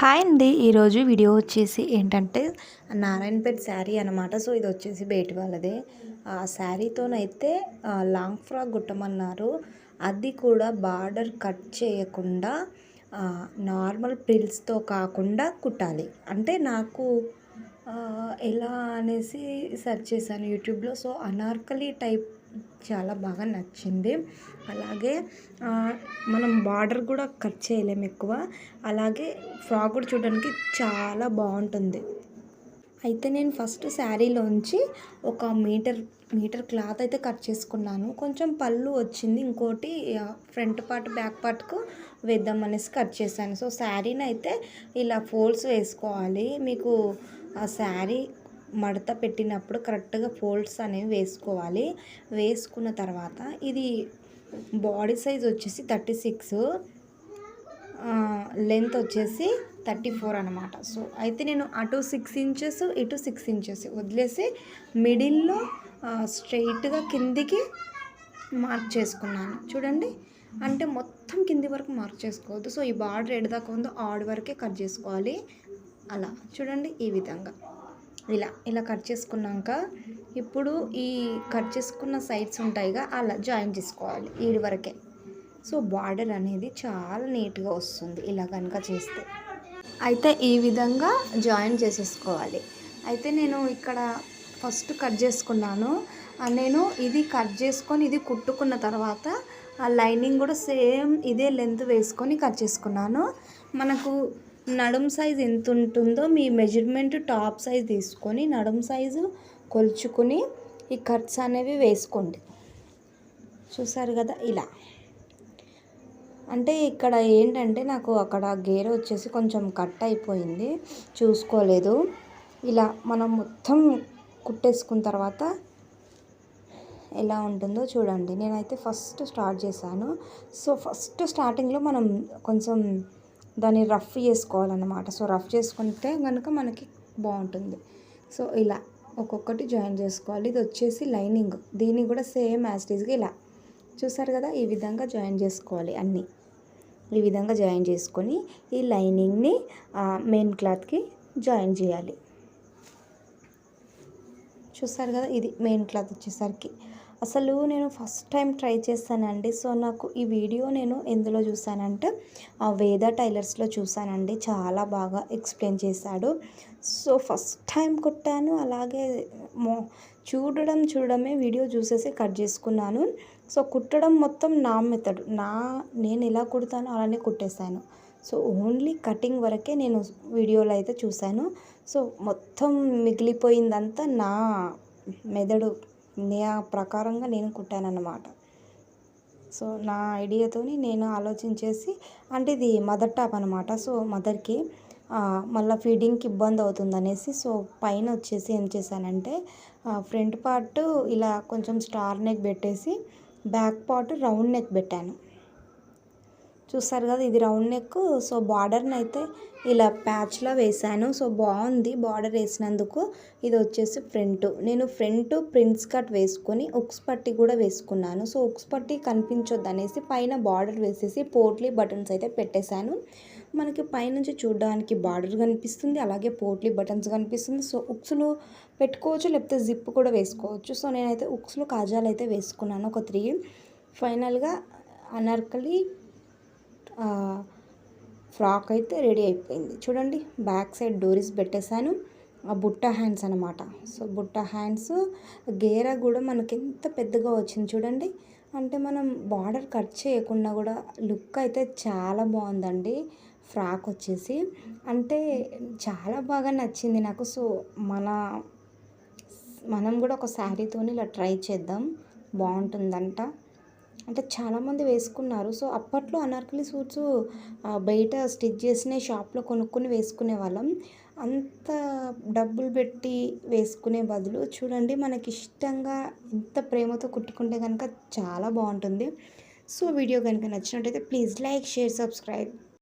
Hi అండి. ఈరోజు video వచ్చేసి ఏంటంటే నారాయణపేట శారీ అనమాట సో ఇది వచ్చేసి బయట వాళ్ళదే. ఆ శారీతోనైతే లాంగ్ ఫ్రాక్ కుట్టమన్నారు. అది కూడా బార్డర్ కట్ చేయకుండా నార్మల్ ప్రిల్స్తో కాకుండా కుట్టాలి. అంటే నాకు ఎలా అనేసి సెర్చ్ చేశాను యూట్యూబ్లో. సో అనార్కలి టైప్ చాలా బాగా నచ్చింది. అలాగే మనం బార్డర్ కూడా కట్ చేయలేము ఎక్కువ. అలాగే ఫ్రాక్ కూడా చూడడానికి చాలా బాగుంటుంది. అయితే నేను ఫస్ట్ శారీలోంచి ఒక మీటర్ మీటర్ క్లాత్ అయితే కట్ చేసుకున్నాను. కొంచెం పళ్ళు వచ్చింది. ఇంకోటి ఫ్రంట్ పార్ట్ బ్యాక్ పార్ట్కు వేద్దాం అనేసి కట్ చేశాను. సో శారీని అయితే ఇలా ఫోల్డ్స్ వేసుకోవాలి. మీకు ఆ శారీ మడత పెట్టినప్పుడు కరెక్ట్గా ఫోల్డ్స్ అనేవి వేసుకోవాలి. వేసుకున్న తర్వాత ఇది బాడీ సైజ్ వచ్చేసి థర్టీ సిక్స్ లెంత్ వచ్చేసి థర్టీ ఫోర్ అనమాట సో అయితే నేను అటు సిక్స్ ఇంచెస్ ఇటు సిక్స్ ఇంచెస్ వదిలేసి మిడిల్లో స్ట్రైట్గా కిందికి మార్క్ చేసుకున్నాను. చూడండి అంటే మొత్తం కింది వరకు మార్క్ చేసుకోవద్దు. సో ఈ బార్డర్ ఎడదాకా ఉందో ఆడ్ వరకే కట్ చేసుకోవాలి. అలా చూడండి ఈ విధంగా. ఇలా ఇలా కట్ చేసుకున్నాక ఇప్పుడు ఈ కట్ చేసుకున్న సైడ్స్ ఉంటాయిగా అలా జాయిన్ చేసుకోవాలి ఈడి వరకే. సో బార్డర్ అనేది చాలా నీట్గా వస్తుంది ఇలా కనుక చేస్తే. అయితే ఈ విధంగా జాయిన్ చేసేసుకోవాలి. అయితే నేను ఇక్కడ ఫస్ట్ కట్ చేసుకున్నాను. నేను ఇది కట్ చేసుకొని ఇది కుట్టుకున్న తర్వాత ఆ లైనింగ్ కూడా సేమ్ ఇదే లెంత్ వేసుకొని కట్ చేసుకున్నాను. మనకు నడుం సైజ్ ఎంత ఉంటుందో మీ మెజర్మెంట్ టాప్ సైజ్ తీసుకొని నడుం సైజు కొలుచుకుని ఈ కట్స్ అనేవి వేసుకోండి. చూసారు కదా ఇలా. అంటే ఇక్కడ ఏంటంటే నాకు అక్కడ గేర వచ్చేసి కొంచెం కట్ అయిపోయింది. చూసుకోలేదు. ఇలా మనం మొత్తం కుట్టేసుకున్న తర్వాత ఎలా ఉంటుందో చూడండి. నేనైతే ఫస్ట్ స్టార్ట్ చేశాను. సో ఫస్ట్ స్టార్టింగ్లో మనం కొంచెం దాన్ని రఫ్ చేసుకోవాలన్నమాట. సో రఫ్ చేసుకుంటే కనుక మనకి బాగుంటుంది. సో ఇలా ఒక్కొక్కటి జాయిన్ చేసుకోవాలి. ఇది వచ్చేసి లైనింగ్. దీన్ని కూడా సేమ్ యాస్టీస్గా ఇలా చూసారు కదా? ఈ విధంగా జాయిన్ చేసుకోవాలి అన్నీ. ఈ విధంగా జాయిన్ చేసుకొని ఈ లైనింగ్ని మెయిన్ క్లాత్కి జాయిన్ చేయాలి. చూసారు కదా? ఇది మెయిన్ క్లాత్ వచ్చేసరికి. అసలు నేను ఫస్ట్ టైం ట్రై చేశానండి. సో నాకు ఈ వీడియో నేను ఎందులో చూశానంటే ఆ వేద టైలర్స్లో చూశానండి. చాలా బాగా ఎక్స్ప్లెయిన్ చేశాడు. సో ఫస్ట్ టైం కుట్టాను. అలాగే మో చూడడం చూడడమే వీడియో చూసేసి కట్ చేసుకున్నాను. సో కుట్టడం మొత్తం నా మెథడ్. నా నేను ఎలా కుడతానో అలానే కుట్టేశాను. సో ఓన్లీ కటింగ్ వరకే నేను వీడియోలో అయితే చూశాను. సో మొత్తం మిగిలిపోయిందంతా నా మెదడు నా ప్రకారంగా నేను కుట్టానన్నమాట. సో నా ఐడియాతో నేను ఆలోచించేసి అంటే ఇది మదర్ టాప్ అనమాట సో మదర్కి మళ్ళీ ఫీడింగ్కి ఇబ్బంది అవుతుంది అనేసి సో పైన వచ్చేసి ఏం చేశానంటే ఫ్రంట్ పార్ట్ ఇలా కొంచెం స్టార్ నెక్ పెట్టేసి బ్యాక్ పార్ట్ రౌండ్ నెక్ పెట్టాను. చూస్తారు కదా ఇది రౌండ్ నెక్. సో బార్డర్ని అయితే ఇలా ప్యాచ్లో వేసాను సో బాగుంది బార్డర్ వేసినందుకు. ఇది వచ్చేసి ఫ్రంట్. నేను ఫ్రంట్ ప్రింట్స్ కట్ వేసుకొని ఉక్స్ పట్టి కూడా వేసుకున్నాను. సో ఉక్స్ పట్టి కనిపించొద్దు అనేసి పైన బార్డర్ వేసేసి పోట్లీ బటన్స్ అయితే పెట్టేశాను. మనకి పైనుంచి చూడడానికి బార్డర్ కనిపిస్తుంది అలాగే పోట్లీ బటన్స్ కనిపిస్తుంది. సో ఉక్స్లో పెట్టుకోవచ్చు లేకపోతే జిప్ కూడా వేసుకోవచ్చు. సో నేనైతే ఉక్స్లో కాజాలు అయితే వేసుకున్నాను ఒక త్రీ. ఫైనల్గా అనార్కలి ఫ్రాక్ అయితే రెడీ అయిపోయింది. చూడండి బ్యాక్ సైడ్ డోరీస్ పెట్టేశాను. ఆ బుట్ట హ్యాండ్స్ అనమాట సో బుట్ట హ్యాండ్స్ గేరా కూడా మనకి ఎంత పెద్దగా వచ్చింది చూడండి. అంటే మనం బార్డర్ కట్ చేయకుండా కూడా లుక్ అయితే చాలా బాగుందండి ఫ్రాక్ వచ్చేసి. అంటే చాలా బాగా నచ్చింది నాకు. సో మన మనం కూడా ఒక శారీతో ఇలా ట్రై చేద్దాం. బాగుంటుందంట. అంటే చాలామంది వేసుకున్నారు. సో అప్పట్లో అనార్కలి సూట్స్ బయట స్టిచ్ చేసిన షాప్లో కొనుక్కొని వేసుకునే వాళ్ళం. అంత డబ్బులు పెట్టి వేసుకునే బదులు చూడండి మనకి ఇష్టంగా ఎంత ప్రేమతో కుట్టుకుంటే కనుక చాలా బాగుంటుంది. సో వీడియో కనుక నచ్చినట్టయితే ప్లీజ్ లైక్ షేర్ సబ్స్క్రైబ్.